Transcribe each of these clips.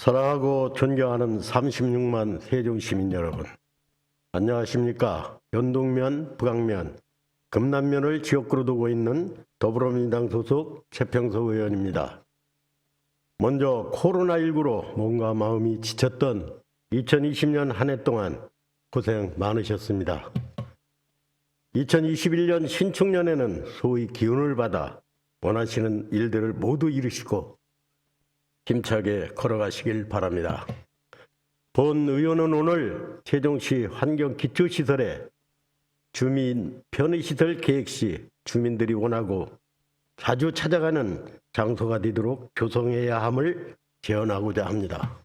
사랑하고 존경하는 36만 세종시민 여러분. 안녕하십니까. 연동면, 북악면, 금남면을 지역구로 두고 있는 더불어민주당 소속 최평석 의원입니다. 먼저 코로나19로 몸과 마음이 지쳤던 2020년 한 해 동안 고생 많으셨습니다. 2021년 신축년에는 소위 기운을 받아 원하시는 일들을 모두 이루시고 힘차게 걸어가시길 바랍니다. 본 의원은 오늘 세종시 환경기초시설에 주민 편의시설 계획 시 주민들이 원하고 자주 찾아가는 장소가 되도록 조성해야 함을 제언하고자 합니다.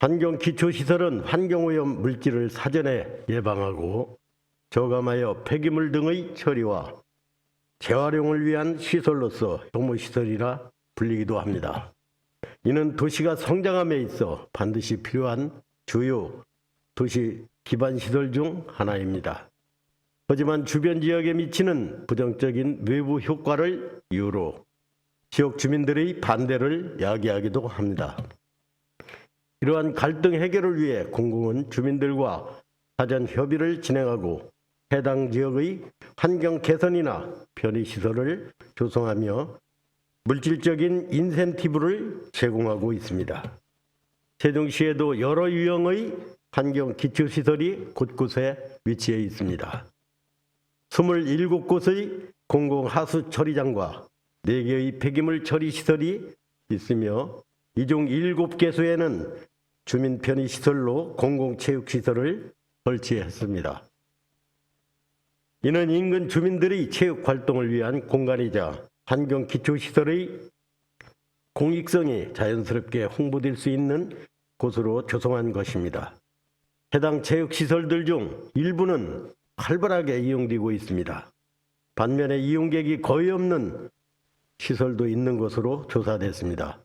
환경기초시설은 환경오염 물질을 사전에 예방하고 저감하여 폐기물 등의 처리와 재활용을 위한 시설로서 혐오시설이라 불리기도 합니다. 이는 도시가 성장함에 있어 반드시 필요한 주요 도시 기반 시설 중 하나입니다. 하지만 주변 지역에 미치는 부정적인 외부 효과를 이유로 지역 주민들의 반대를 야기하기도 합니다. 이러한 갈등 해결을 위해 공공은 주민들과 사전 협의를 진행하고 해당 지역의 환경 개선이나 편의시설을 조성하며 물질적인 인센티브를 제공하고 있습니다. 세종시에도 여러 유형의 환경 기초시설이 곳곳에 위치해 있습니다. 27곳의 공공 하수 처리장과 4개의 폐기물 처리 시설이 있으며 이 중 7개소에는 주민 편의 시설로 공공 체육 시설을 설치했습니다. 이는 인근 주민들의 체육 활동을 위한 공간이자 환경 기초 시설의 공익성이 자연스럽게 홍보될 수 있는 곳으로 조성한 것입니다. 해당 체육 시설들 중 일부는 활발하게 이용되고 있습니다. 반면에 이용객이 거의 없는 시설도 있는 것으로 조사됐습니다.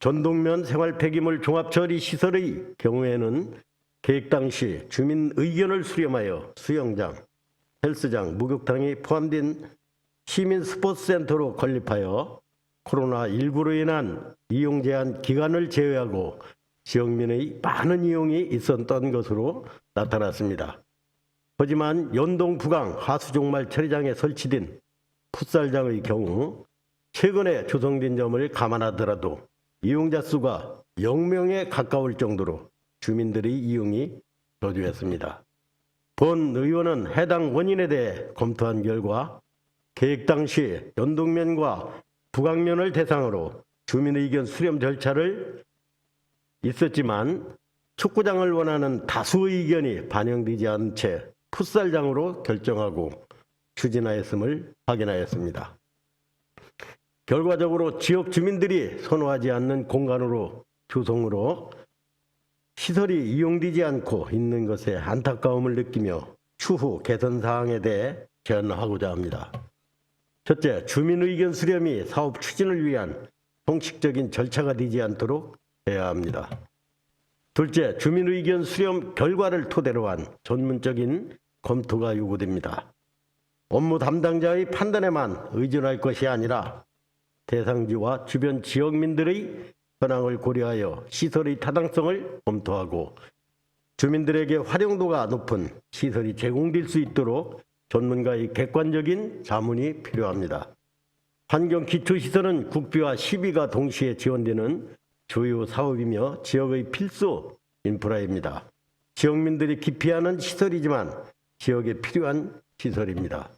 전동면 생활 폐기물 종합 처리 시설의 경우에는 계획 당시 주민 의견을 수렴하여 수영장, 헬스장, 목욕탕이 포함된 시민 스포츠센터로 건립하여 코로나19로 인한 이용 제한 기간을 제외하고 지역민의 많은 이용이 있었던 것으로 나타났습니다. 하지만 연동 부강 하수종말 처리장에 설치된 풋살장의 경우 최근에 조성된 점을 감안하더라도 이용자 수가 0명에 가까울 정도로 주민들의 이용이 저조했습니다. 본 의원은 해당 원인에 대해 검토한 결과 계획 당시 연동면과 북악면을 대상으로 주민 의견 수렴 절차를 있었지만 축구장을 원하는 다수 의견이 반영되지 않은 채 풋살장으로 결정하고 추진하였음을 확인하였습니다. 결과적으로 지역 주민들이 선호하지 않는 공간으로 조성으로 시설이 이용되지 않고 있는 것에 안타까움을 느끼며 추후 개선 사항에 대해 제안하고자 합니다. 첫째, 주민 의견 수렴이 사업 추진을 위한 형식적인 절차가 되지 않도록 해야 합니다. 둘째, 주민 의견 수렴 결과를 토대로 한 전문적인 검토가 요구됩니다. 업무 담당자의 판단에만 의존할 것이 아니라 대상지와 주변 지역민들의 현황을 고려하여 시설의 타당성을 검토하고 주민들에게 활용도가 높은 시설이 제공될 수 있도록 전문가의 객관적인 자문이 필요합니다. 환경 기초시설은 국비와 시비가 동시에 지원되는 주요 사업이며 지역의 필수 인프라입니다. 지역민들이 기피하는 시설이지만 지역에 필요한 시설입니다.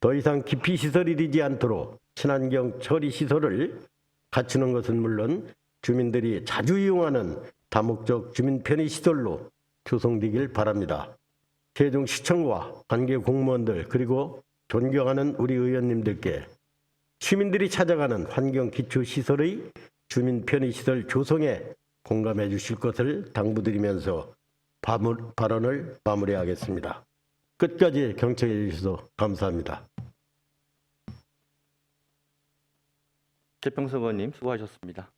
더 이상 기피 시설이 되지 않도록 친환경 처리 시설을 갖추는 것은 물론 주민들이 자주 이용하는 다목적 주민 편의 시설로 조성되길 바랍니다. 세종시청과 관계 공무원들 그리고 존경하는 우리 의원님들께 시민들이 찾아가는 환경 기초 시설의 주민 편의 시설 조성에 공감해 주실 것을 당부드리면서 발언을 마무리하겠습니다. 끝까지 경청해 주셔서 감사합니다. 최평석 의원님 수고하셨습니다.